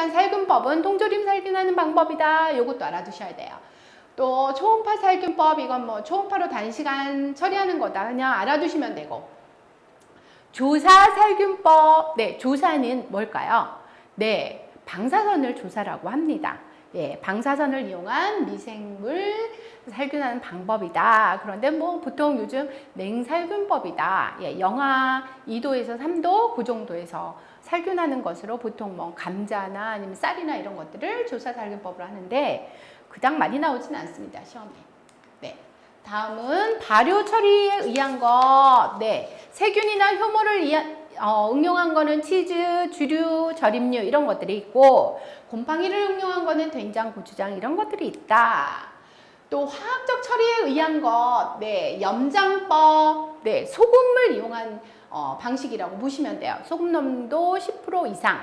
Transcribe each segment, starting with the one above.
일단 살균법은 통조림 살균하는 방법이다. 요것도 알아두셔야 돼요. 또 초음파 살균법 이건 뭐 초음파로 단시간 처리하는 거다. 그냥 알아두시면 되고. 조사 살균법. 네, 조사는 뭘까요? 네, 방사선을 조사라고 합니다. 예, 방사선을 이용한 미생물 살균하는 방법이다. 그런데 뭐 보통 요즘 냉살균법이다. 예, 영하 2도에서 3도 그 정도에서 살균하는 것으로 보통 뭐 감자나 아니면 쌀이나 이런 것들을 조사 살균법으로 하는데 그닥 많이 나오진 않습니다. 시험에. 네. 다음은 발효 처리에 의한 것. 네. 세균이나 효모를 이한, 어, 응용한 거는 치즈, 주류, 절임류 이런 것들이 있고 곰팡이를 응용한 거는 된장, 고추장 이런 것들이 있다. 또 화학적 처리에 의한 것, 네, 염장법, 네, 소금을 이용한 어, 방식이라고 보시면 돼요. 소금 농도 10% 이상.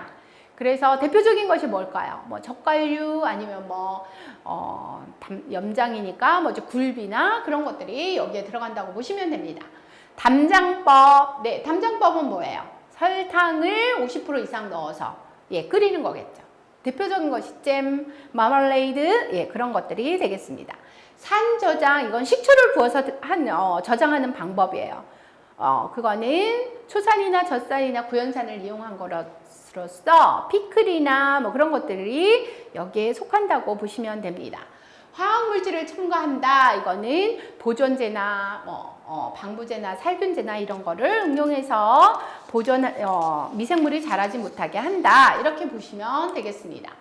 그래서 대표적인 것이 뭘까요? 뭐 젓갈류 아니면 뭐 어, 담- 염장이니까 뭐 이제 굴비나 그런 것들이 여기에 들어간다고 보시면 됩니다. 담장법, 네, 담장법은 뭐예요? 설탕을 50% 이상 넣어서 예 끓이는 거겠죠. 대표적인 것이 잼, 마멀레이드, 예 그런 것들이 되겠습니다. 산 저장 이건 식초를 부어서 한 어, 저장하는 방법이에요. 어 그거는 초산이나 젖산이나 구연산을 이용한 거로서 피클이나 뭐 그런 것들이 여기에 속한다고 보시면 됩니다. 화학물질을 첨가한다. 이거는 보존제나 뭐, 어, 방부제나 살균제나 이런 거를 응용해서 보존 어, 미생물이 자라지 못하게 한다. 이렇게 보시면 되겠습니다.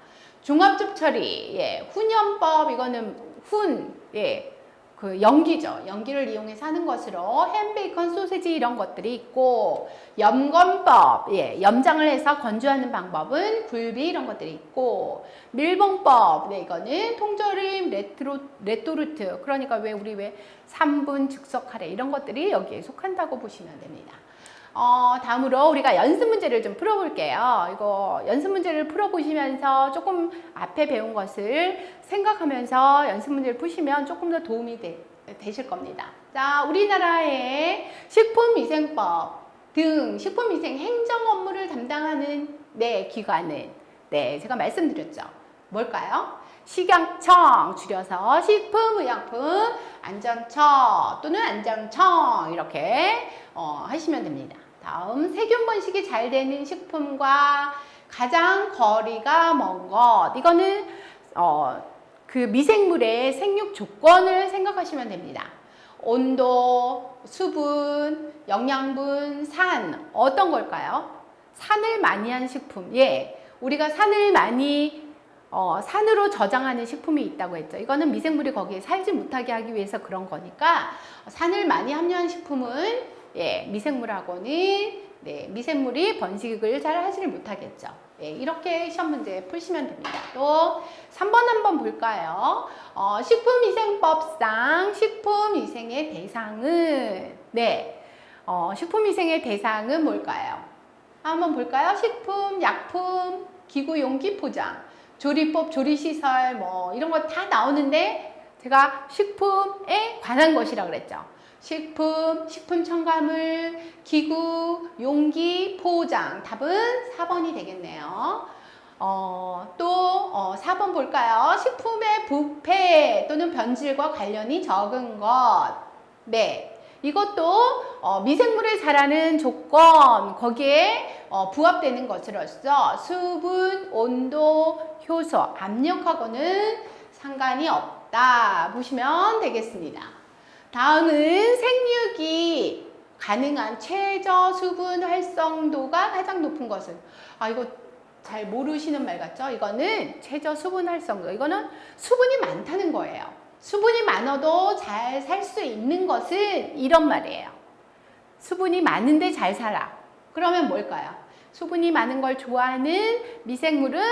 종합적 처리, 예, 훈연법 이거는 훈, 예, 그 연기죠. 연기를 이용해서 하는 것으로 햄, 베이컨, 소세지 이런 것들이 있고 염건법, 예, 염장을 해서 건조하는 방법은 굴비 이런 것들이 있고 밀봉법, 네, 이거는 통조림, 레트로, 레토르트 그러니까 왜 우리 왜 3분 즉석 카레 이런 것들이 여기에 속한다고 보시면 됩니다. 어, 다음으로 우리가 연습 문제를 좀 풀어볼게요. 이거 연습 문제를 풀어보시면서 조금 앞에 배운 것을 생각하면서 연습 문제를 푸시면 조금 더 도움이 되, 되실 겁니다. 자, 우리나라의 식품위생법 등 식품위생 행정 업무를 담당하는 네, 기관은 네, 제가 말씀드렸죠. 뭘까요? 식약청 줄여서 식품의약품 안전처 또는 안전청 이렇게 어, 하시면 됩니다. 다음 세균 번식이 잘 되는 식품과 가장 거리가 먼 것. 이거는 어, 그 미생물의 생육 조건을 생각하시면 됩니다. 온도, 수분, 영양분, 산 어떤 걸까요? 산을 많이 한 식품. 예. 우리가 산을 많이 어, 산으로 저장하는 식품이 있다고 했죠. 이거는 미생물이 거기에 살지 못하게 하기 위해서 그런 거니까 산을 많이 함유한 식품은 예, 미생물하고는 네, 미생물이 번식을 잘 하지를 못하겠죠. 예, 이렇게 시험 문제 풀시면 됩니다. 또 3번 한번 볼까요? 어, 식품위생법상 식품위생의 대상은 네, 어, 식품위생의 대상은 뭘까요? 한번 볼까요? 식품, 약품, 기구, 용기, 포장, 조리법, 조리시설 뭐 이런 거 다 나오는데 제가 식품에 관한 것이라 그랬죠. 식품, 식품 첨가물, 기구, 용기, 포장. 답은 4번이 되겠네요. 어, 또 어, 4번 볼까요? 식품의 부패 또는 변질과 관련이 적은 것. 네. 이것도 어, 미생물을 자라는 조건 거기에 어, 부합되는 것으로서 수분, 온도, 효소, 압력하고는 상관이 없다 보시면 되겠습니다. 다음은 생육이 가능한 최저 수분 활성도가 가장 높은 것은 아 이거 잘 모르시는 말 같죠? 이거는 최저 수분 활성도. 이거는 수분이 많다는 거예요. 수분이 많아도 잘 살 수 있는 것은 이런 말이에요. 수분이 많은데 잘 살아. 그러면 뭘까요? 수분이 많은 걸 좋아하는 미생물은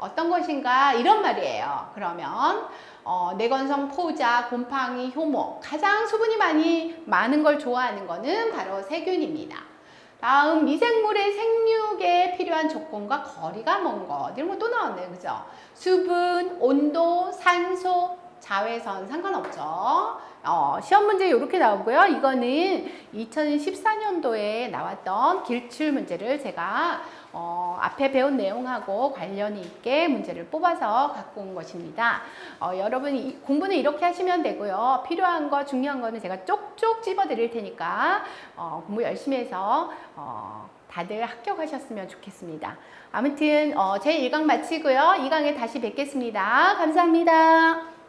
어떤 것인가? 이런 말이에요. 그러면 어, 내건성 포자, 곰팡이, 효모 가장 수분이 많이 많은 걸 좋아하는 거는 바로 세균입니다. 다음 미생물의 생육에 필요한 조건과 거리가 먼 것. 이런 거 또 나왔네요. 그죠? 수분, 온도, 산소, 자외선 상관없죠. 어, 시험 문제 이렇게 나오고요. 이거는 2014년도에 나왔던 길출 문제를 제가 어, 앞에 배운 내용하고 관련이 있게 문제를 뽑아서 갖고 온 것입니다. 어, 여러분 이- 공부는 이렇게 하시면 되고요. 필요한 거 중요한 거는 제가 쪽쪽 집어 드릴 테니까 어, 공부 열심히 해서 어, 다들 합격하셨으면 좋겠습니다. 아무튼 어, 제 1강 마치고요. 2강에 다시 뵙겠습니다. 감사합니다.